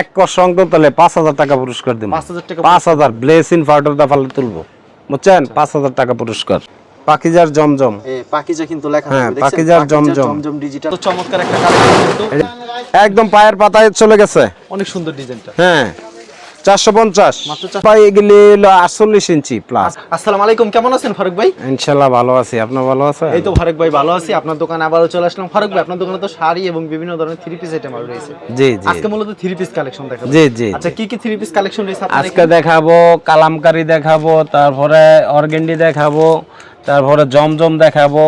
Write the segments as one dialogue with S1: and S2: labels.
S1: এক তাহলে পাঁচ হাজার টাকা পুরস্কার দিব।
S2: 5,000 টাকা
S1: পাঁচ হাজার ব্লেসিন দা ফালে তুলবো। বুঝছেন? পাঁচ হাজার টাকা পুরস্কার। পাখিজার জমজম।
S2: এ, পাকিজা কিন্তু লেখা
S1: হ্যাঁ, পাকিজার জমজম।
S2: জমজম ডিজিটাল চমৎকার একটা কালেকশন
S1: একদম পায়ের পাতায় চলে গেছে।
S2: অনেক সুন্দর ডিজাইনটা।
S1: হ্যাঁ। চারশো পঞ্চাশ।
S2: মাত্র চার-
S1: ভাই এগুলি আটচল্লিশ ইঞ্চি প্লাস
S2: আসসালামু আলাইকুম কেমন আছেন ফারুক ভাই?
S1: ইনশাল্লাহ ভালো আছি। আপনার ভালো আছে
S2: এই তো ফারুক ভাই ভালো আছি। আপনার দোকানে আবারও চলে আসলাম। ফারুক ভাই আপনার দোকানে তো শাড়ি এবং বিভিন্ন ধরনের থ্রি পিস আইটেম রয়েছে।
S1: জি জি।
S2: আজকে মূলত থ্রি পিস কালেকশন দেখাবো।
S1: জি জি
S2: আচ্ছা কি কি থ্রি পিস কালেকশন রয়েছে
S1: আজকে দেখাবো কালামকারি দেখাবো তারপরে অর্গেন্ডি দেখাবো তারপরে জমজম দেখাবো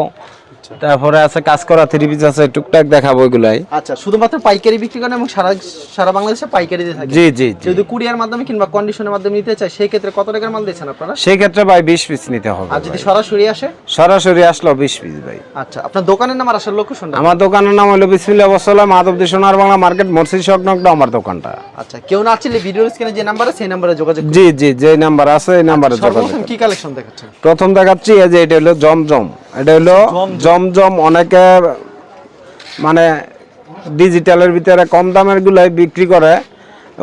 S1: তারপরে আছে কাজ করা থ্রি পিস আছে টুকটাক দেখাবো এগুলাই
S2: আচ্ছা শুধুমাত্র পাইকারি বিক্রি করেন এবং সারা সারা বাংলাদেশে পাইকারি দিয়ে থাকে?
S1: জি জি
S2: যদি কুরিয়ার মাধ্যমে কিংবা কন্ডিশনের মাধ্যমে নিতে চায় সেই ক্ষেত্রে কত টাকার মাল দিচ্ছেন আপনারা?
S1: সেই ক্ষেত্রে ভাই বিশ পিস নিতে হবে
S2: আর যদি সরাসরি আসে?
S1: সরাসরি আসলো বিশ পিস ভাই।
S2: আচ্ছা আপনার দোকানের নাম আর আসার লোকেশনটা
S1: আমার দোকানের নাম হলো বিসমিল্লা বসালাম মাধবদী সোনার বাংলা মার্কেট মসজিদ সংলগ্ন আমার দোকানটা।
S2: আচ্ছা কেউ না চাইলে ভিডিও স্ক্রিনে যে নাম্বার আছে সেই নাম্বারে যোগাযোগ
S1: জি জি যে নাম্বার আছে এই নাম্বারে যোগাযোগ
S2: সর্বপ্রথম কি কালেকশন দেখাচ্ছেন?
S1: প্রথম দেখাচ্ছি এই যে এটা হলো জমজম। এটা হলো জমজম অনেকে মানে ডিজিটালের ভিতরে কম দামের গুলাই বিক্রি করে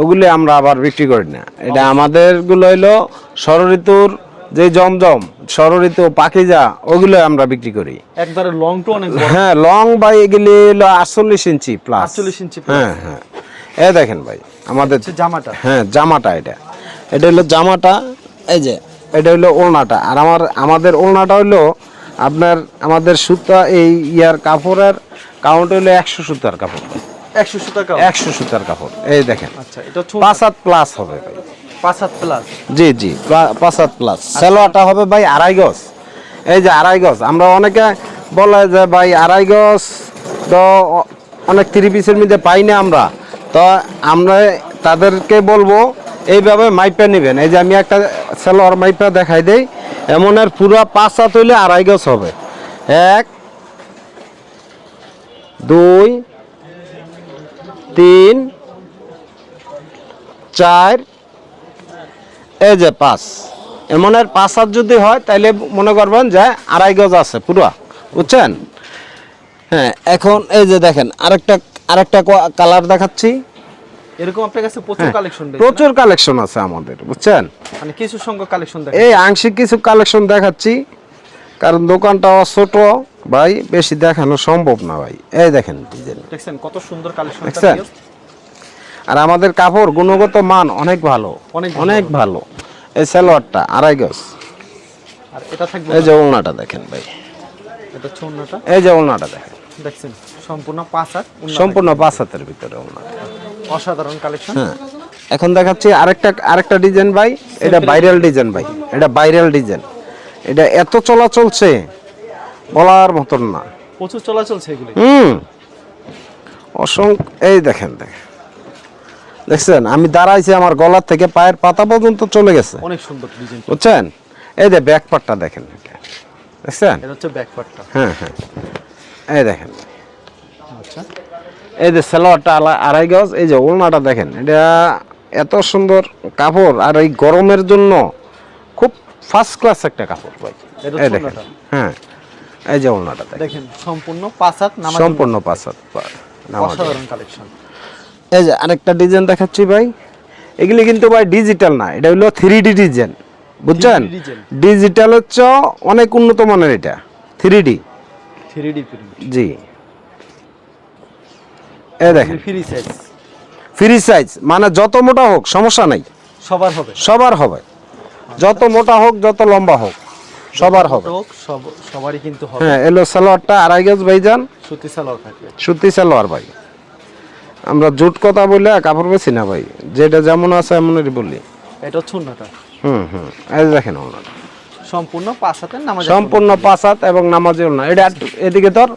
S1: ওগুলি আমরা আবার বিক্রি করি না। এটা আমাদেরগুলো হলো ষড়ঋতুর যে জমজম ষড়ঋতু পাখিজা ওগুলো আমরা বিক্রি করি।
S2: একবারে লং টু অনেক
S1: হ্যাঁ লং বাই এগুলি হলো আটচল্লিশ ইঞ্চি প্লাস
S2: 48 ইঞ্চি
S1: হ্যাঁ হ্যাঁ। এ দেখেন ভাই আমাদের
S2: জামাটা।
S1: হ্যাঁ জামাটা এটা। এটা হলো জামাটা এই যে এটা হলো ওড়নাটা। আর আমার আমাদের ওড়নাটা হলো আপনার আমাদের সুতা এই ইয়ার কাপড়ের কাউন্ট হলো একশো সুতার কাপড়।
S2: একশো টাকা
S1: একশো সুতার কাপড়। এই দেখেন।
S2: আচ্ছা এটা
S1: পাঁচ হাত প্লাস হবে ভাই।
S2: পাঁচ হাত প্লাস
S1: জি জি পাঁচ হাত প্লাস সেলোয়ারটা হবে ভাই আড়াই গজ। এই যে আড়াই গজ আমরা অনেকে বলে যে ভাই আড়াই গজ তো অনেক থ্রি পিসের মধ্যে পাই না আমরা। তো আমরা তাদেরকে বলব এইভাবে মাইপা নেবেন। এই যে আমি একটা সেলোয়ার মাইপা দেখাই দেই এমনের পুরো পাঁচ হাত হইলে আড়াই গজ হবে। এক, দুই, তিন, চার, এই যে পাঁচ। এমনের পাঁচ হাত যদি হয় তাহলে মনে করবেন যে আড়াই গজ আছে পুরো, বুঝছেন? হ্যাঁ এখন এই যে দেখেন, আরেকটা আরেকটা কালার দেখাচ্ছি।
S2: এরকম আপনার কাছে প্রচুর কালেকশন
S1: প্রচুর কালেকশন আছে আমাদের বুঝছেন?
S2: মানে কিছু সংখ্যক কালেকশন
S1: এই আংশিক কিছু কালেকশন দেখাচ্ছি কারণ দোকানটা ছোট ভাই বেশি দেখানো সম্ভব না ভাই। এই দেখেন ডিজাইন।
S2: দেখছেন কত সুন্দর কালেকশন
S1: দেখছেন? আর আমাদের কাপড় গুণগত মান অনেক ভালো
S2: অনেক
S1: অনেক ভালো। এই সালোয়ারটা আড়াই গজ।
S2: আর এটা থাকবে
S1: এই যে ওলনাটা দেখেন ভাই।
S2: এটা হচ্ছে
S1: এই যে ওলনাটা দেখেন।
S2: দেখছেন সম্পূর্ণ পাঁচ হাত
S1: সম্পূর্ণ পাঁচ হাতের ভিতরে ওলনা
S2: অসাধারণ কালেকশন
S1: হ্যাঁ এখন দেখাচ্ছি আরেকটা আরেকটা ডিজাইন ভাই। এটা ভাইরাল ডিজাইন ভাই। এটা ভাইরাল ডিজাইন এটা এত চলা চলছে বলার মতন না।
S2: প্রচুর চলাচল সেগুলি
S1: হুম। অসংখ্য এই দেখেন দেখেন। দেখছেন আমি দাঁড়াইছি আমার গলার থেকে পায়ের পাতা পর্যন্ত চলে গেছে।
S2: অনেক সুন্দর ডিজাইন
S1: বুঝছেন? এই যে ব্যাক পার্টটা দেখেন। দেখছেন?
S2: এটা হচ্ছে ব্যাক পার্টটা
S1: হ্যাঁ হ্যাঁ। এই দেখেন।
S2: আচ্ছা।
S1: এই যে সালোয়ারটা আলা আড়াই গজ এই যে ওলনাটা দেখেন এটা এত সুন্দর কাপড় আর এই গরমের জন্য খুব ফার্স্ট ক্লাস একটা কাপড় ভাই। এই দেখেন হ্যাঁ এই যে ওলনাটা দেখেন।
S2: সম্পূর্ণ পাঁচ হাত নামাজ
S1: সম্পূর্ণ পাঁচ হাত পা- নামাজ।
S2: অসাধারণ কালেকশন
S1: এই যে আরেকটা ডিজাইন দেখাচ্ছি ভাই। এগুলি কিন্তু ভাই ডিজিটাল না এটা হলো থ্রি ডি ডিজাইন বুঝছেন? ডিজিটাল হচ্ছে অনেক উন্নত মানের এটা থ্রি ডি
S2: থ্রি ডি
S1: জি। দেখেন।
S2: ফ্রি সাইজ
S1: ফ্রি সাইজ মানে যত মোটা হোক সমস্যা নাই।
S2: সবার হবে।
S1: সবার হবে। যত মোটা হোক যত লম্বা হোক সবার হবে।
S2: সবারই কিন্তু হবে।
S1: হ্যাঁ এলো সালোয়ারটা আড়াই গজ ভাইজান।
S2: সুতি সালোয়ার থাকবে।
S1: সুতি সালোয়ার ভাই। আমরা জুট কথা বলে কাপড় বেছি না ভাই। যেটা যেমন আছে এমনই বলি।
S2: এটা অন্যটা
S1: হুম হুম। এই দেখেন ওনাটা
S2: সম্পূর্ণ পাঁচ নামাজ
S1: সম্পূর্ণ পাঁচ এবং নামাজি না এটা এদিকে তোর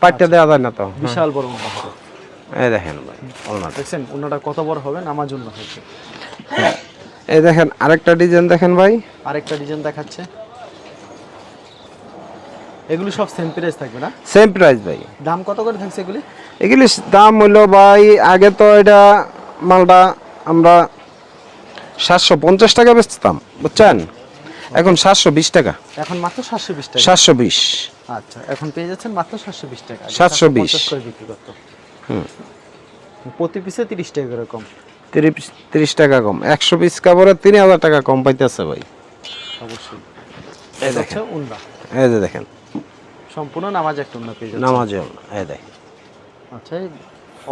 S1: পাইটটা দেওয়া যায় না তো।
S2: বিশাল বড়
S1: এই দেখেন ভাই ওনাটা
S2: দেখছেন অন্যটা কত বড় হবে? নামাজ উন্ন হয়েছে।
S1: এই দেখেন আরেকটা ডিজাইন দেখেন ভাই।
S2: আরেকটা ডিজাইন দেখাচ্ছে। এগুলি সব সেম প্রাইস থাকবে না?
S1: সেম প্রাইস ভাই।
S2: দাম কত করে থাকছে এগুলি?
S1: এগুলি দাম হইল ভাই আগে তো এটা মালটা আমরা সাতশো পঞ্চাশ টাকা বেচতাম বুঝছেন? এখন সাতশো বিশ টাকা।
S2: এখন মাত্র সাতশো বিশ টাকা।
S1: সাতশো বিশ।
S2: আচ্ছা এখন পেয়ে যাচ্ছেন মাত্র সাতশো বিশ টাকা।
S1: 720
S2: 750 করে বিক্রি করতো। প্রতি পিসে তিরিশ টাকা এরকম
S1: তিরিশ তিরিশ টাকা কম। একশো পিস কাপড়ে তিন হাজার টাকা কম পাইতেছে ভাই।
S2: অবশ্যই। এটা হচ্ছে উন্না।
S1: এই যে দেখেন।
S2: সম্পূর্ণ নামাজ একটা উন্না পেয়ে যাচ্ছে।
S1: নামাজে এই দেখেন।
S2: আচ্ছা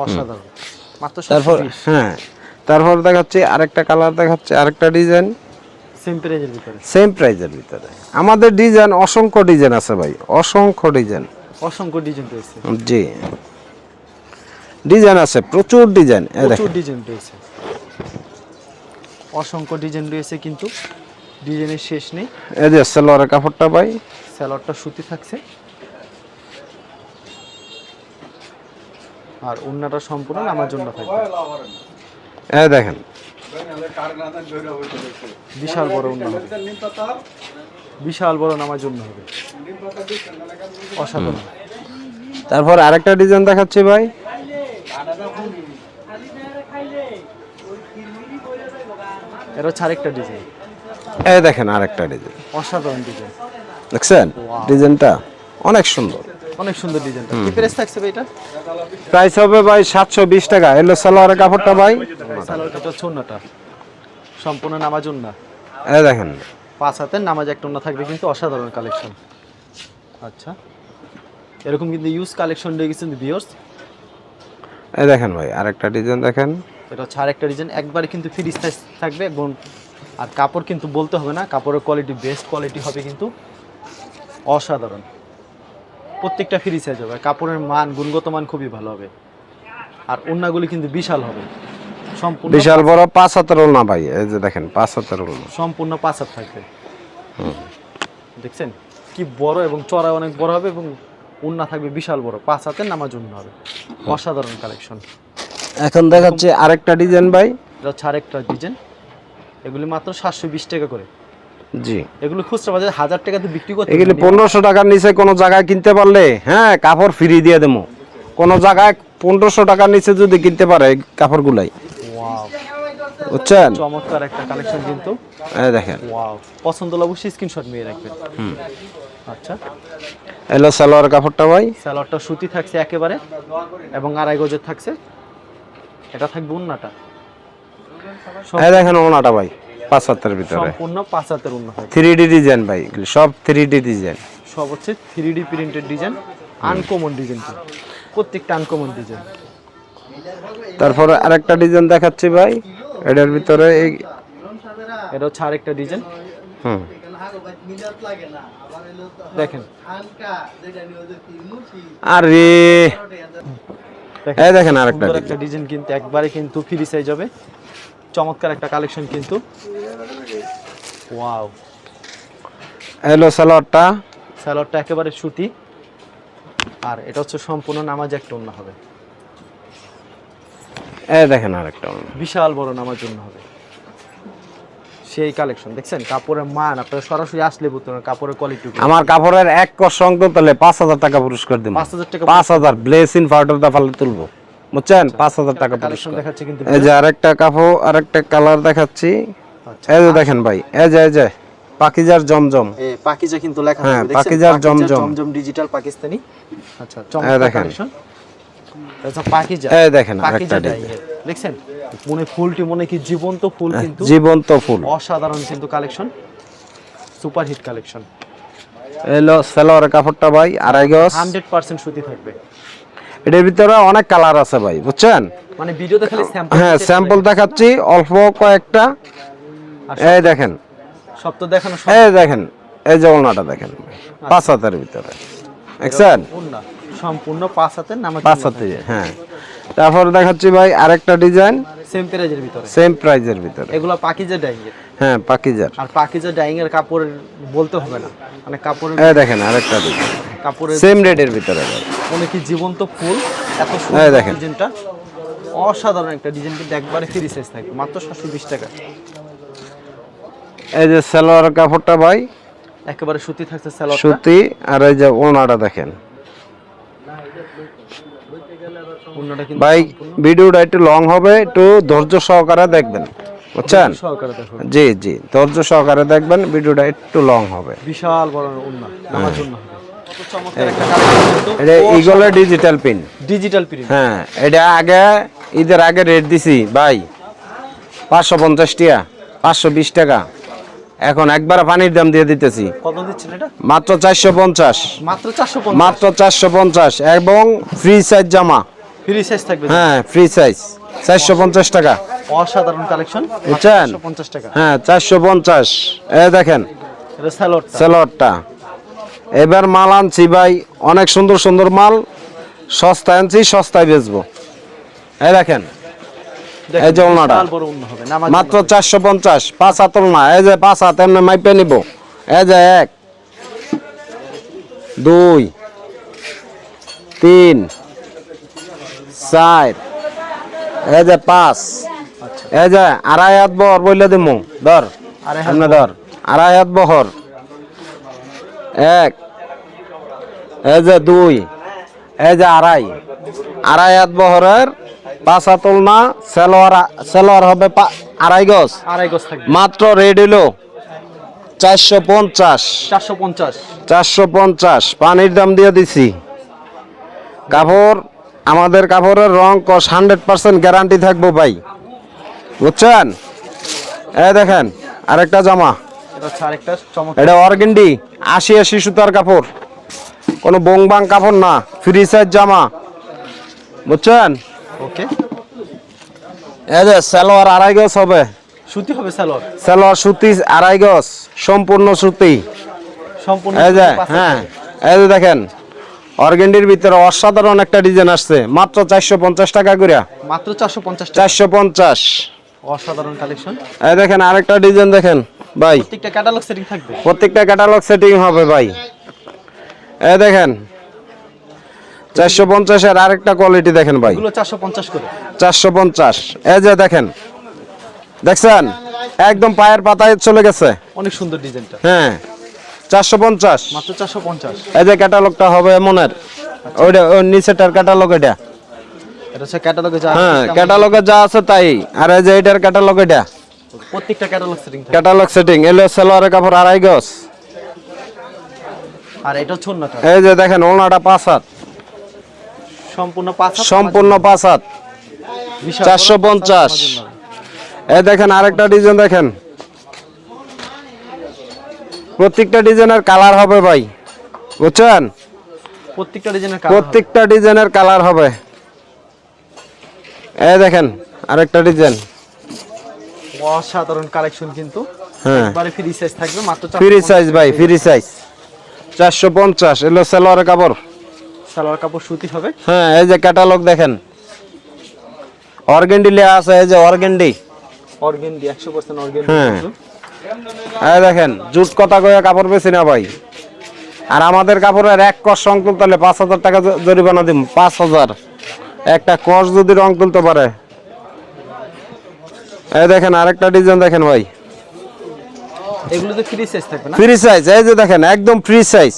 S2: অসাধারণ। মাত্র
S1: তারপর হ্যাঁ তারপর দেখাচ্ছি আরেকটা কালার দেখাচ্ছে আরেকটা ডিজাইন।
S2: সেম প্রাইজের ভিতরে।
S1: সেম প্রাইজের ভিতরে। আমাদের ডিজাইন অসংখ্য ডিজাইন আছে ভাই। অসংখ্য ডিজাইন।
S2: অসংখ্য ডিজাইন রয়েছে।
S1: জি। ডিজাইন আছে প্রচুর ডিজাইন।
S2: প্রচুর ডিজাইন রয়েছে। অসংখ্য ডিজাইন রয়েছে কিন্তু ডিজাইনের শেষ নেই।
S1: এই যে সালোয়ারের কাপড়টা ভাই।
S2: স্যালোয়ারটা সুতি থাকছে। আর উন্নাটা সম্পূর্ণ আমার জন্য থাকবে।
S1: এই দেখেন।
S2: বিশাল বড় বিশাল বড় নামার জন্য হবে। অসাধারণ।
S1: তারপর আরেকটা ডিজাইন দেখাচ্ছি ভাই।
S2: এটা হচ্ছে আরেকটা ডিজাইন।
S1: এই দেখেন আরেকটা ডিজাইন।
S2: অসাধারণ ডিজাইন।
S1: দেখছেন? ডিজাইনটা অনেক সুন্দর।
S2: অনেক সুন্দর ডিজাইনটা কি প্রাইস থাকছে ভাই এটা?
S1: প্রাইস হবে ভাই সাতশো বিশ টাকা। এলো সালোয়ারের কাপড়টা ভাই।
S2: স্যালোয়ারটা হচ্ছে উন্নাটা সম্পূর্ণ নামাজ উন্না
S1: এই দেখেন।
S2: পাঁচ হাতের নামাজ একটা উন্না থাকবে কিন্তু অসাধারণ কালেকশন আচ্ছা। এরকম কিন্তু ইউজ কালেকশন রয়ে গেছে ভিউয়ার্স
S1: এই দেখেন ভাই আরেকটা ডিজাইন দেখেন।
S2: এটা হচ্ছে আরেকটা ডিজাইন। একবারে কিন্তু ফ্রি সাইজ থাকবে এবং আর কাপড় কিন্তু বলতে হবে না কাপড়ের কোয়ালিটি বেস্ট কোয়ালিটি হবে কিন্তু অসাধারণ। প্রত্যেকটা ফ্রি সাইজ হবে কাপড়ের মান গুণগত মান খুবই ভালো হবে। আর ওন্নাগুলি কিন্তু বিশাল হবে। সম্পূর্ণ
S1: বিশাল বড় পাঁচ হাতের না ভাই এই যে দেখেন পাঁচ হাতের না
S2: সম্পূর্ণ পাঁচ হাত থাকবে। দেখছেন? কি বড় এবং চড়া অনেক বড় হবে এবং উন্না থাকবে বিশাল বড়। পাঁচ হাতের নামাজ উন্না হবে। অসাধারণ কালেকশন
S1: এখন দেখাচ্ছে আরেকটা ডিজাইন ভাই।
S2: আরেকটা ডিজাইন এগুলি মাত্র সাতশো বিশ টাকা করে।
S1: জি।
S2: এগুলো খুচরা বাজারে হাজার টাকাতে বিক্রি করতে
S1: এগুলি পনেরোশো টাকার নিচে কোনো জায়গায় কিনতে পারলে হ্যাঁ কাপড় ফ্রি দিয়ে দেবো। কোনো জায়গায় পনেরোশো টাকার নিচে যদি কিনতে পারে কাপড়গুলাই। বুঝছেন?
S2: চমৎকার একটা কালেকশন কিন্তু।
S1: এই দেখেন।
S2: ওয়াও পছন্দ হলে অবশ্যই স্ক্রিনশট নিয়ে রাখবেন। আচ্ছা।
S1: এলো সালোয়ার কাপড়টা ভাই?
S2: স্যালোয়ারটা সুতি থাকছে একেবারে এবং আড়াই গজের থাকছে। এটা থাকবে উন্নাটা।
S1: এই দেখেন ওনাটা ভাই পাঁচ হাতের ভিতরে।
S2: সম্পূর্ণ পাঁচ হাতের উন্না থাকবে
S1: থ্রি ডি ডিজাইন ভাই সব থ্রি ডি ডিজাইন
S2: সব হচ্ছে three D printed design uncommon design প্রত্যেকটা আনকমন ডিজাইন
S1: তারপরে আরেকটা ডিজাইন দেখাচ্ছি ভাই এটার ভিতরে এই
S2: এটা হচ্ছে আরেকটা ডিজাইন
S1: হুম।
S2: দেখেন।
S1: আরে! এই দেখেন আরেকটা
S2: একটা ডিজাইন কিন্তু একবারে কিন্তু ফ্রি সাইজ হবে। চমৎকার একটা কালেকশন কিন্তু। ওয়াও
S1: হ্যালো সালোয়ারটা
S2: স্যালোয়ারটা একেবারে সুতি। আর এটা হচ্ছে সম্পূর্ণ নামাজ একটা অন্য হবে।
S1: এই দেখেন আরেকটা
S2: বিশাল বড় নামাজ জন্য হবে। সেই কালেকশন দেখছেন? কাপড়ের মান আপনারা সরাসরি আসলে বুঝতে পারবেন কাপড়ের কোয়ালিটি
S1: আমার কাপড়ের এক কষ সংগ্রহ তাহলে পাঁচ হাজার টাকা পুরস্কার দিব।
S2: পাঁচ হাজার টাকা
S1: পাঁচ হাজার ব্লেসিন পাউডার দা ফালে তুলবো। বুঝছেন? পাঁচ হাজার টাকা পুরস্কার এই যে আরেকটা কাপড় আরেকটা কালার দেখাচ্ছি।
S2: আচ্ছা।
S1: এই যে দেখেন ভাই এই যে এই যে পাকিজার জমজম।
S2: পাকিজা কিন্তু লেখা
S1: হ্যাঁ, পাকিজার জমজম।
S2: জমজম ডিজিটাল পাকিস্তানি। আচ্ছা
S1: দেখেন।
S2: আচ্ছা পাকিজা।
S1: এই দেখেন আরেকটা
S2: দেখছেন? মনে ফুলটি মনে কি জীবন্ত ফুল কিন্তু।
S1: জীবন্ত ফুল।
S2: অসাধারণ কিন্তু কালেকশন সুপার হিট কালেকশন
S1: এলো সালোয়ারের কাপড়টা ভাই আড়াই গজ।
S2: হান্ড্রেড পার্সেন্ট সুতি থাকবে।
S1: এটার ভিতরে অনেক কালার আছে ভাই বুঝছেন?
S2: মানে ভিডিওতে খালি স্যাম্পল
S1: হ্যাঁ স্যাম্পল দেখাচ্ছি অল্প কয়েকটা। এই দেখেন।
S2: সব তো দেখানো
S1: এই দেখেন এই যে ওনাটা দেখেন পাঁচ হাতের ভিতরে। দেখছেন?
S2: সম্পূর্ণ পাঁচ হাতের নামাজ
S1: পাঁচ হাতে হ্যাঁ। তারপর দেখাচ্ছি ভাই আরেকটা ডিজাইন
S2: সেম প্রাইজের ভিতরে।
S1: সেম প্রাইজের ভিতরে।
S2: এগুলো পাকিজা ডাইং এর।
S1: হ্যাঁ পাকিজার।
S2: আর পাকিজা ডাইং এর কাপড় বলতে হবে না। মানে কাপড়
S1: এই দেখেন আরেকটা ডিজাইন
S2: কাপড়ের
S1: সেম রেটের ভিতরে
S2: মনে কি জীবন্ত ফুল? এত সুন্দর
S1: দেখেন।
S2: ডিজাইনটা। অসাধারণ একটা ডিজাইন কিন্তু একবারে ফ্রি সাইজ থাকবে। মাত্র সাতশো বিশ টাকা।
S1: এই যে সালোয়ার কাপড়টা ভাই
S2: একেবারে সুতি থাকছে স্যালোয়ারটা
S1: সুতি আর এই যে ওনাটা দেখেন। ভাই ভিডিওটা একটু লং হবে একটু ধৈর্য সহকারে দেখবেন। বুঝছেন? জি জি ধৈর্য সহকারে দেখবেন ভিডিওটা একটু লং হবে।
S2: বিশাল বড় উন্না চমৎকার একটা
S1: এটা ডিজিটাল পিন
S2: ডিজিটাল প্রিন্ট
S1: হ্যাঁ এটা আগে ঈদের আগে রেট দিছি ভাই পাঁচশো পঞ্চাশ টাকা পাঁচশো বিশ টাকা। এখন একবার পানির দাম দিয়ে দিতেছি। মাত্র চারশো পঞ্চাশ।
S2: মাত্র চারশো
S1: পঞ্চাশ। এবং ফ্রি সাইজ জামা।
S2: ফ্রি সাইজ থাকবে
S1: হ্যাঁ ফ্রি সাইজ চারশো পঞ্চাশ টাকা।
S2: অসাধারণ কালেকশন
S1: বুঝছেন?
S2: পঞ্চাশ টাকা।
S1: হ্যাঁ চারশো পঞ্চাশ। এ দেখেন
S2: স্যালোডটা
S1: এবার মাল আনছি ভাই অনেক সুন্দর সুন্দর মাল। সস্তায় আনছি সস্তায় বেচবো। এই দেখেন এই যে ওনাটা। মাত্র চারশো পঞ্চাশ পাঁচ হাতল না এই যে পাঁচ হাত এমনি মাইপে নিব। এই যে এক দুই তিন চার এই যে পাঁচ
S2: আচ্ছা।
S1: এই যে আড়াই হাত বহর বইলে দিমু ধর ধর আড়াই হাত বহর। এক এই যে দুই এই যে আড়াই। আড়াই হাত বহরের পাঁচ হাতল না সেলোয়ার সেলোয়ার হবে পা- আড়াই গজ।
S2: আড়াই গজ
S1: মাত্র রেড হলো চারশো পঞ্চাশ।
S2: চারশো পঞ্চাশ।
S1: চারশো পঞ্চাশ পানির দাম দিয়ে দিছি। কাপড় আমাদের কাপড়ের রং কস হান্ড্রেড পার্সেন্ট গ্যারান্টি থাকব ভাই। বুঝছেন? এ দেখেন আরেকটা জামা।
S2: এটা
S1: অর্গেন্ডি আশি আশি সুতার কাপড়। কোনো বংবাং কাপড় না ফ্রি সাইজ জামা। বুঝছেন?
S2: ওকে
S1: এই যে সালোয়ার আড়াই গজ হবে।
S2: সুতি হবে স্যালোয়ার
S1: সালোয়ার সুতি আড়াই গজ সম্পূর্ণ সুতি।
S2: সম্পূর্ণ
S1: এই যে হ্যাঁ এই যে দেখেন অর্গেন্ডির ভিতরে অসাধারণ একটা ডিজাইন আসছে মাত্র চারশো পঞ্চাশ টাকা করে
S2: মাত্র চারশো পঞ্চাশ
S1: চারশো পঞ্চাশ।
S2: অসাধারণ কালেকশন।
S1: এই দেখেন আরেকটা ডিজাইন দেখেন। ভাই।
S2: প্রত্যেকটা ক্যাটালগ সেটিং থাকবে।
S1: প্রত্যেকটা ক্যাটালগ সেটিং হবে ভাই। এই দেখেন চারশো পঞ্চাশের আরেকটা কোয়ালিটি দেখেন ভাই।
S2: চারশো পঞ্চাশ করে।
S1: চারশো পঞ্চাশ। এই যে দেখেন দেখছেন? একদম পায়ের পাতায় চলে গেছে।
S2: অনেক সুন্দর ডিজাইনটা।
S1: হ্যাঁ চারশো পঞ্চাশ।
S2: মাত্র চারশো পঞ্চাশ।
S1: এই যে ক্যাটালগটা হবে মনের। ওইটা ওই নিচেটার ক্যাটালগ এটা।
S2: এটা হচ্ছে ক্যাটালগে যা
S1: হ্যাঁ ক্যাটালগে যা আছে তাই। আর এই যে এটার ক্যাটালগ এটা।
S2: প্রত্যেকটা ক্যাটালগ সেটিং
S1: ক্যাটালগ সেটিং এলো সালোয়ারের কাপড় আড়াই গজ।
S2: আর এটা
S1: এই যে দেখেন ওলনাটা পাঁচ হাত।
S2: সম্পূর্ণ পাঁচ হাত
S1: সম্পূর্ণ পাঁচ হাত। চারশো পঞ্চাশ। এই দেখেন আরেকটা ডিজাইন দেখেন। প্রত্যেকটা ডিজাইনের কালার হবে ভাই। বুঝছেন?
S2: প্রত্যেকটা ডিজাইনের কালার
S1: প্রত্যেকটা ডিজাইনের কালার হবে। এই দেখেন আরেকটা ডিজাইন।
S2: অসাধারণ কালেকশন কিন্তু।
S1: হ্যাঁ।
S2: একবারে ফ্রি সাইজ থাকবে মাত্র
S1: ফ্রি সাইজ ভাই ফ্রি সাইজ চারশো পঞ্চাশ এলো কাপড়।
S2: সালোয়ার কাপড় সুতি হবে।
S1: হ্যাঁ এই যে ক্যাটালগ দেখেন। অর্গেন্ডি আছে এই যে অর্গেন্ডি
S2: অর্গেন্ডি একশো পার্সেন্ট অর্গেন্ডি
S1: হ্যাঁ। এই দেখেন জুট কথা কয়ে কাপড় বেশি না ভাই। আর আমাদের কাপড়ের এক কষ রং তুলতে হলে পাঁচ হাজার টাকা জরিমানা দিম পাঁচ হাজার। একটা কষ যদি রং তুলতে পারে এই দেখেন আরেকটা ডিজাইন দেখেন ভাই।
S2: ফ্রি সাইজ থাকবে না?
S1: ফ্রি সাইজ এই যে দেখেন একদম ফ্রি সাইজ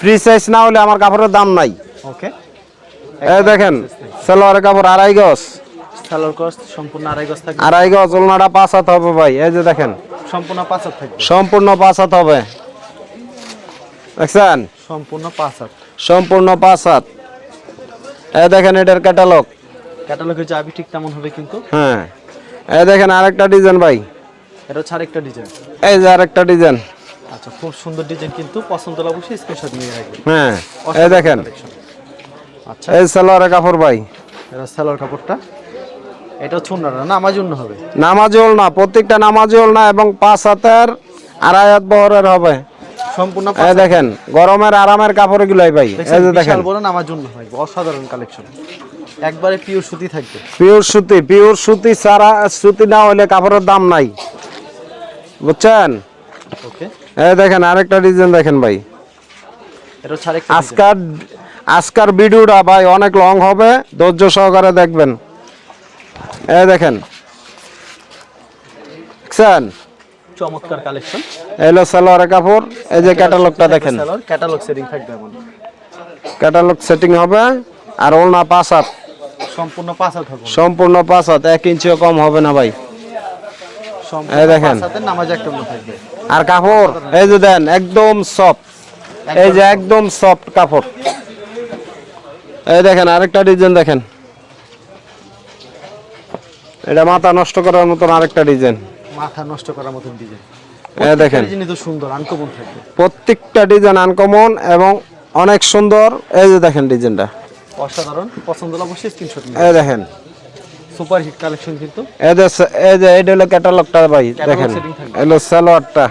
S1: ফ্রি সাইজ না হলে আমার কাপড়ের দাম নাই।
S2: ওকে
S1: এই দেখেন সালোয়ারের কাপড় আড়াই গজ।
S2: সালোয়ার কস্ট সম্পূর্ণ আড়াই গজ থাকবে।
S1: আড়াই গজ ওলনাটা পাঁচ হাত হবে ভাই এই যে দেখেন।
S2: সম্পূর্ণ পাঁচ হাত থাকবে।
S1: সম্পূর্ণ পাঁচ হাত হবে। দেখছেন?
S2: সম্পূর্ণ পাঁচ হাত।
S1: সম্পূর্ণ পাঁচ হাত। এই দেখেন এটার ক্যাটালগ
S2: ক্যাটালগের যাবি ঠিক তেমন হবে কিন্তু।
S1: হ্যাঁ। এই দেখেন আরেকটা ডিজাইন ভাই।
S2: এটা হচ্ছে আরেকটা ডিজাইন
S1: এই যে আরেকটা ডিজাইন
S2: আচ্ছা খুব সুন্দর ডিজাইন কিন্তু পছন্দ হলে অবশ্যই স্ক্রিনশট নিয়ে রাখবেন।
S1: হ্যাঁ এই দেখেন।
S2: আচ্ছা।
S1: এই সালোয়ারের কাপড় ভাই।
S2: এটা সালোয়ার কাপড়টা। এটা হচ্ছে অন্যটা না আমার জন্য হবে?
S1: নামাজল না প্রত্যেকটা নামাজল না এবং পাঁচ হাতের আড়াই হাত বহরের হবে।
S2: সম্পূর্ণ
S1: এই দেখেন গরমের আরামের কাপড় গুলাই ভাই। এই যে দেখেন
S2: বড় না আমার জন্য হবে অসাধারণ কালেকশন একবারে পিওর সুতি থাকবে।
S1: পিওর সুতি পিওর সুতি সারা সুতি না হলে কাপড়ের দাম নাই। বুঝছেন?
S2: ওকে
S1: এই দেখেন আরেকটা ডিজাইন দেখেন ভাই।
S2: এটা design।
S1: আজকার আজকার ভিডিওটা ভাই অনেক লং হবে ধৈর্য সহকারে দেখবেন। এই দেখেন। দেখছেন?
S2: চমৎকার কালেকশন
S1: এলো সালোয়ারের কাপড় এই যে ক্যাটালগটা দেখেন
S2: সালোয়ার ক্যাটালগ সেটিং থাকবে এমন।
S1: ক্যাটালগ সেটিং হবে আর ওলনা পাঁচ হাত।
S2: সম্পূর্ণ পাঁচ হাত হবে।
S1: সম্পূর্ণ পাঁচ হাত এক ইঞ্চিও কম হবে না ভাই। এই দেখেন।
S2: নামাজ একটা থাকবে।
S1: আর কাপড় এই যে দেন একদম সফট। এই যে একদম সফট কাপড়। এই দেখেন আরেকটা ডিজাইন দেখেন। এটা মাথা নষ্ট করার মতন আরেকটা ডিজাইন।
S2: মাথা নষ্ট করার মতন ডিজাইন।
S1: দেখেন।
S2: তো সুন্দর আনকমন থাকবে।
S1: প্রত্যেকটা ডিজাইন আনকমন এবং অনেক সুন্দর। এই যে দেখেন ডিজাইনটা।
S2: অসাধারণ। পছন্দ হলে অবশ্যই স্ক্রিনশট নিন
S1: এই দেখেন।
S2: সুপার হিট কালেকশন কিন্তু।
S1: এই যে এই যে এটা হলো ক্যাটালগটা ভাই দেখেন। এলো সালোয়ারটা।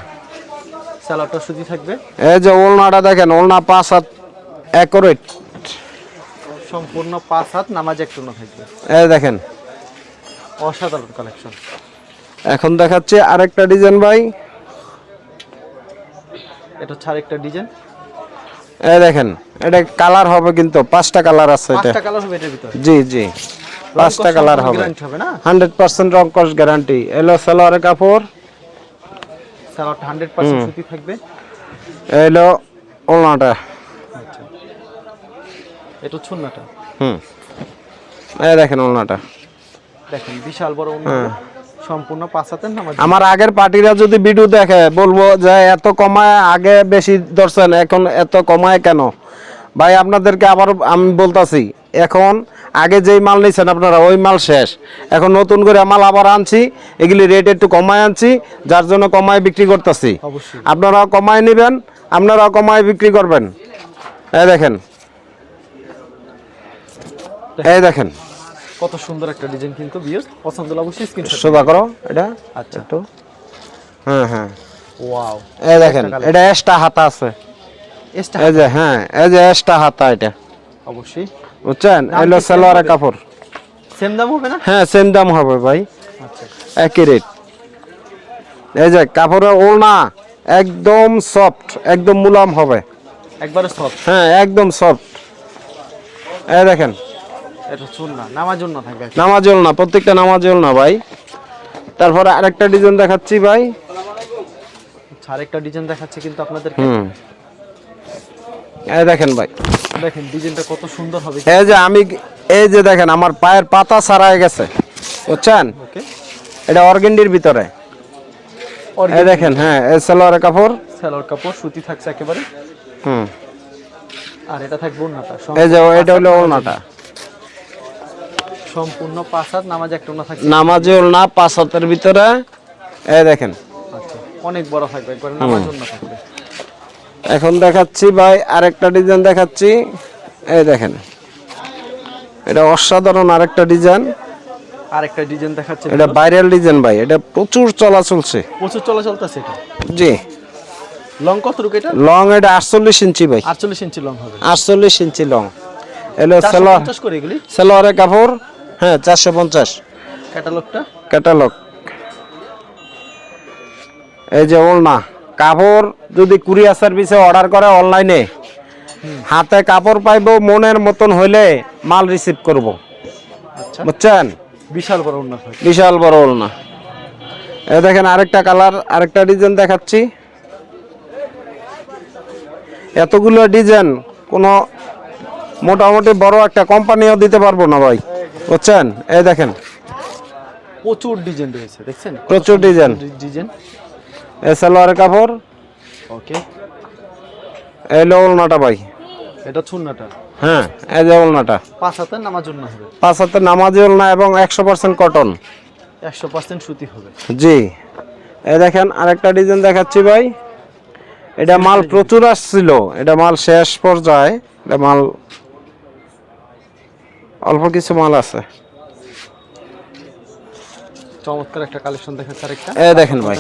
S2: স্যালাডটা সুজি থাকবে।
S1: এই যে ওলনাটা দেখেন ওলনা পাঁচ হাত অ্যাকোরেট
S2: সম্পূর্ণ পাঁচ হাত নামাজ একটু না থাকবে।
S1: এই দেখেন।
S2: অসাধারণ কালেকশন
S1: এখন দেখাচ্ছি আরেকটা ডিজাইন ভাই।
S2: এটা হচ্ছে আরেকটা ডিজাইন
S1: এই দেখেন। এটা কালার হবে কিন্তু পাঁচটা কালার আছে এটা।
S2: পাঁচটা কালার হবে এটার ভিতরে?
S1: জি জি। পাঁচটা কালার হবে।
S2: গ্যারান্টি
S1: হান্ড্রেড পার্সেন্ট রং কস গ্যারান্টি এলো সালোয়ারের কাপড়।
S2: স্যালাডটা হান্ড্রেড পার্সেন্ট সুতি থাকবে?
S1: এলো ওলনাটা।
S2: আচ্ছা। এটা ছুন্নাটা?
S1: হুম। এই দেখেন ওলনাটা।
S2: দেখেন বিশাল বড় সম্পূর্ণ
S1: আমার আগের পার্টিরা যদি ভিডিও দেখে বলব যে এত কমায় আগে বেশি ধরছেন এখন এত কমায় কেন? ভাই আপনাদেরকে আবার আমি বলতাছি এখন আগে যেই মাল নিয়েছেন আপনারা ওই মাল শেষ। এখন নতুন করে মাল আবার আনছি এগুলি রেট একটু কমায় আনছি যার জন্য কমায় বিক্রি করতেছি। আপনারা কমায় নেবেন আপনারা কমায় বিক্রি করবেন। এই দেখেন। এই দেখেন।
S2: কত সুন্দর একটা ডিজাইন কিন্তু বিয়ার পছন্দ হলে অবশ্যই স্ক্রিনশট
S1: সোজা করো এটা
S2: আচ্ছা।
S1: একটু। হ্যাঁ হ্যাঁ।
S2: ওয়াও
S1: এই দেখেন এটা এক্সট্রা হাতা আছে।
S2: এসটা
S1: এই যে হ্যাঁ এই যে এক্সট্রা হাতা এটা।
S2: অবশ্যই।
S1: বুঝছেন? এলো সালোয়ারের কাপড়।
S2: সেম দাম হবে না?
S1: হ্যাঁ সেম দাম হবে ভাই।
S2: আচ্ছা।
S1: একই রেট এই যে কাপড়ের ওড়না একদম সফট একদম মুলাম হবে।
S2: একবারে সফট
S1: হ্যাঁ একদম সফট এই দেখেন
S2: এটা না নামাজ
S1: নামাজ ওড়না প্রত্যেকটা নামাজ ওড়না ভাই। তারপরে আরেকটা ডিজাইন দেখাচ্ছি ভাই।
S2: আচ্ছা, আরেকটা ডিজাইন দেখাচ্ছে কিন্তু আপনাদেরকে।
S1: হুম। এই দেখেন ভাই।
S2: দেখেন ডিজাইনটা কত সুন্দর হবে।
S1: এই যে আমি এই যে দেখেন আমার পায়ের পাতা সারায় গেছে। বুঝছেন? এটা অর্গেন্ডির ভিতরে। এই দেখেন হ্যাঁ এই সালোয়ারের কাপড়।
S2: সেলোয়ার কাপড় সুতি থাকছে একেবারে।
S1: হুম।
S2: আর এটা থাকবে ওন্নাটা
S1: এই যে এটা হলো ওলনাটা
S2: সম্পূর্ণ পাঁচ হাত নামাজ একটা ওন্না থাকছে?
S1: নামাজে ওলনা পাঁচ হাতের ভিতরে। এই দেখেন।
S2: আচ্ছা অনেক বড় থাকবে একবারে নামাজ জন্য থাকবে।
S1: এখন দেখাচ্ছি ভাই আরেকটা ডিজাইন দেখাচ্ছি। এই দেখেন। এটা অসাধারণ আরেকটা ডিজাইন।
S2: আরেকটা ডিজাইন দেখাচ্ছে।
S1: এটা ভাইরাল ডিজাইন ভাই এটা প্রচুর চলা চলছে।
S2: প্রচুর চলা চলতেছে এটা।
S1: জি।
S2: লং কত রুক এটা?
S1: লং এটা আটচল্লিশ ইঞ্চি ভাই।
S2: আটচল্লিশ ইঞ্চি লং হবে।
S1: আটচল্লিশ ইঞ্চি লং এলো
S2: পঞ্চাশ করে
S1: কাপড়। হ্যাঁ চারশো পঞ্চাশ।
S2: ক্যাটালগটা?
S1: ক্যাটালগ। এই যে ওলনা কাপড় যদি কুরিয়ার সার্ভিসে অর্ডার করে অনলাইনে হাতে কাপড় পাইবো মনের মতন হইলে মাল রিসিভ করব।
S2: আচ্ছা।
S1: বুঝছেন?
S2: বিশাল বড় থাকবে
S1: বিশাল বড় ওলনা। এই দেখেন আরেকটা কালার আরেকটা ডিজাইন দেখাচ্ছি। এতগুলো ডিজাইন কোনো মোটামুটি বড় একটা কোম্পানিও দিতে পারব না ভাই। বুঝছেন? এই দেখেন।
S2: প্রচুর ডিজাইন রয়েছে দেখছেন?
S1: প্রচুর ডিজাইন।
S2: ডিজাইন।
S1: এই সালোয়ারের কাপড়।
S2: ওকে।
S1: এই লো ওলনাটা ভাই।
S2: এটা ছুন্নাটা
S1: হ্যাঁ এই যে ওলনাটা।
S2: পাঁচ হাতের নামাজ জন্য হবে।
S1: পাঁচ হাতে নামাজি ওলনা এবং একশো পার্সেন্ট কটন।
S2: একশো পার্সেন্ট সুতি হবে।
S1: জি। এই দেখেন আরেকটা ডিজাইন দেখাচ্ছি ভাই। এটা মাল প্রচুর আসছিল। এটা মাল শেষ পর্যায়ে। এটা মাল অল্প কিছু মাল আছে।
S2: চমৎকার একটা কালেকশন দেখাচ্ছে আরেকটা
S1: এই দেখেন ভাই।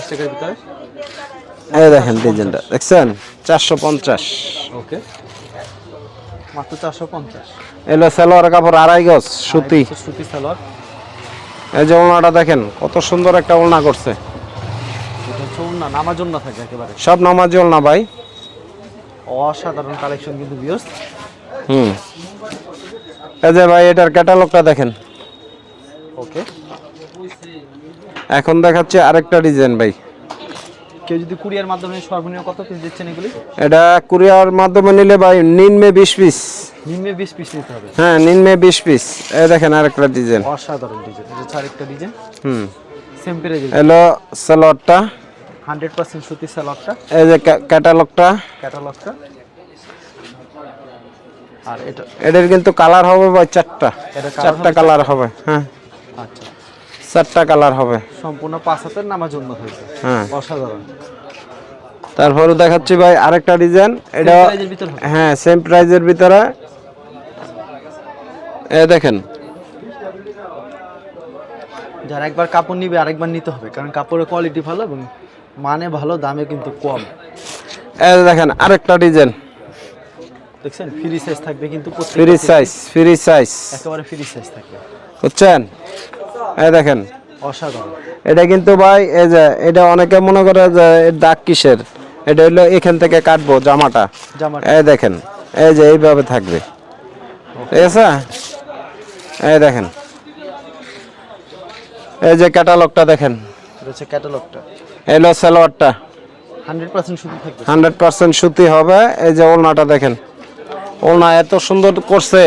S1: এই দেখেন ডিজাইনটা। দেখছেন? চারশো পঞ্চাশ।
S2: ওকে। মাত্র
S1: এলো সালোয়ার কাপড় আড়াই গজ সুতি।
S2: সুতি সালোয়ার।
S1: এই যে দেখেন কত সুন্দর একটা ওলনা করছে।
S2: নামাজ থাকে একেবারে।
S1: সব নামাজি ওলনা ভাই।
S2: অসাধারণ কালেকশন কিন্তু বিয়স
S1: হুম। এই যে ভাই এটার ক্যাটালগটা দেখেন।
S2: ওকে
S1: এখন দেখাচ্ছি আরেকটা ডিজাইন ভাই।
S2: কেউ যদি কুরিয়ার মাধ্যমে সর্বনিম্ন কত পিস দিচ্ছেন এগুলি?
S1: এটা কুরিয়ার মাধ্যমে নিলে ভাই নিম্নে বিশ পিস
S2: নিম্নে বিশ পিস নিতে হবে।
S1: হ্যাঁ নিম্নে বিশ পিস এই দেখেন আরেকটা ডিজাইন
S2: অসাধারণ ডিজাইন এটা আরেকটা ডিজাইন
S1: হুম।
S2: সেম প্রাইজে
S1: এলো সালোয়ারটা
S2: হান্ড্রেড পার্সেন্ট সুতি সালোয়ারটা
S1: এই যে ক্যাটালগটা
S2: ক্যাটালগটা আর এটা
S1: এটার কিন্তু কালার হবে ভাই চারটা। চারটা কালার হবে হ্যাঁ।
S2: আচ্ছা।
S1: চারটা কালার হবে।
S2: সম্পূর্ণ পাঁচ হাতের নামার জন্য হয়েছে।
S1: হ্যাঁ।
S2: অসাধারণ।
S1: তারপরে দেখাচ্ছি ভাই আরেকটা ডিজাইন। এটা। হ্যাঁ সেম প্রাইজের ভিতরে। এ দেখেন।
S2: যারা একবার কাপড় নিবে আরেকবার নিতে হবে কারণ কাপড়ের কোয়ালিটি ভালো এবং মানে ভালো দামে কিন্তু কম।
S1: এ দেখেন আরেকটা ডিজাইন।
S2: দেখছেন? ফ্রি সাইজ থাকবে কিন্তু
S1: ফ্রি সাইজ ফ্রি সাইজ
S2: একেবারে ফ্রি সাইজ থাকবে।
S1: বুঝছেন? এই দেখেন।
S2: অসাধারণ।
S1: এটা কিন্তু ভাই এই যে এটা অনেকে মনে করে যে দাগ কিসের? এটা হলো এখান থেকে কাটবো জামাটা। এই দেখেন এই যে এইভাবে থাকবে। ঠিক আছে? এই দেখেন। এই যে ক্যাটালগটা দেখেন।
S2: এটা হচ্ছে ক্যাটালগটা
S1: এলো সালোয়ারটা।
S2: হান্ড্রেড পার্সেন্ট শুধু থাকবে।
S1: হান্ড্রেড পার্সেন্ট সুতি হবে। এই যে ওলনাটা দেখেন। ওলনা এত সুন্দর করছে।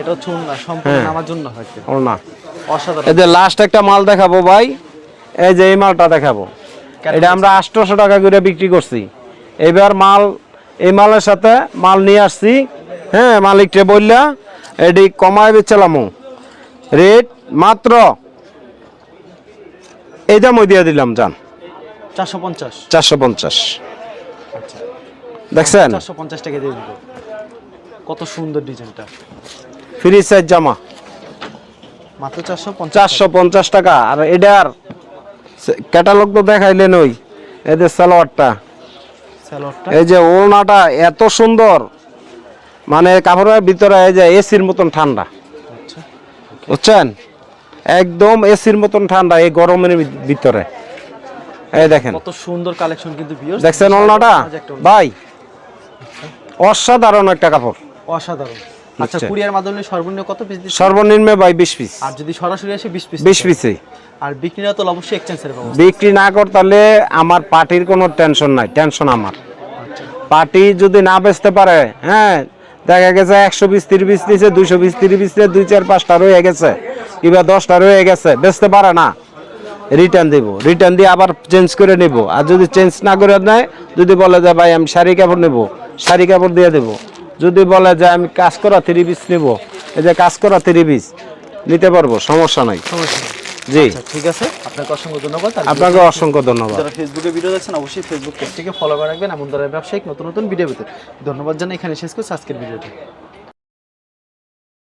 S2: এটা হচ্ছে না সম্পূর্ণ
S1: হ্যাঁ।
S2: নামার জন্য থাকবে
S1: ওলনা
S2: অসাধারণ।
S1: এই যে লাস্ট একটা মাল দেখাবো ভাই। এই যে এই মালটা দেখাবো। এটা আমরা আটশোশো টাকা করে বিক্রি করছি। এবার মাল এই মালের সাথে মাল নিয়ে আসছি। হ্যাঁ মালিককে বললা এটি কমায় বেচলাম রেট মাত্র এই দামই দিয়ে দিলাম যান
S2: চারশো পঞ্চাশ।
S1: চারশো পঞ্চাশ।
S2: আচ্ছা।
S1: দেখছেন?
S2: চারশো পঞ্চাশ টাকা দিয়ে দিল কত সুন্দর ডিজাইনটা।
S1: ফ্রি সাইজ জামা।
S2: মাত্র চারশো পঞ্চাশ
S1: চারশো পঞ্চাশ টাকা। আর এটার ক্যাটালগ তো দেখাইলেন ওই। এদের সালোয়ারটা। এই যে ওড়নাটা এত সুন্দর। মানে কাপড়ের ভিতরে এই যে এসির মতন ঠান্ডা।
S2: আচ্ছা
S1: বুঝছেন? একদম এসির মতন ঠান্ডা এই গরমের ভিতরে। এই দেখেন।
S2: কত সুন্দর কালেকশন কিন্তু।
S1: দেখছেন ওড়নাটা? ভাই অসাধারণ একটা কাপড়।
S2: অসাধারণ। আচ্ছা কুরিয়ার মাধ্যমে সর্বনিম্ন কত পিস
S1: সর্বনিম্ন ভাই বিশ পিস
S2: আর যদি সরাসরি আসে বিশ পিস
S1: বিশ পিসে
S2: আর বিক্রি না তো অবশ্যই এক্সচেঞ্জের ব্যবস্থা।
S1: বিক্রি না করতালে আমার পার্টির কোনো টেনশন নাই টেনশন আমার।
S2: আচ্ছা।
S1: পার্টি যদি না বেচতে পারে হ্যাঁ দেখা গেছে একশো বিশ তিরিশ পিস নিচে দুইশো বিশ তিরিশ পিস দুই চার পাঁচটা রয়ে গেছে কিংবা দশটা রয়ে গেছে বেচতে পারে না। রিটার্ন দিব। রিটার্ন দিয়ে আবার চেঞ্জ করে নিব। আর যদি চেঞ্জ না করে নেয় যদি বলে যে ভাই আমি শাড়ি কাপড় নেব। শাড়ি কাপড় দিয়ে দেবো। যদি বলে যে আমি কাজ করা থ্রি পিস নেব এই যে কাজ করা থ্রি পিস নিতে পারব সমস্যা নাই।
S2: সমস্যা নেই।
S1: জি।
S2: আচ্ছা ঠিক আছে। আপনাকে অসংখ্য ধন্যবাদ।
S1: আপনাকে অসংখ্য ধন্যবাদ।
S2: যারা ফেসবুকে ভিডিও দেখছেন অবশ্যই ফেসবুক পেজটিকে ফলো করে রাখবেন এমন ধরনের ব্যবসায়িক নতুন নতুন ভিডিও পেতে ধন্যবাদ জানাই। এখানে শেষ করছি আজকের ভিডিওটি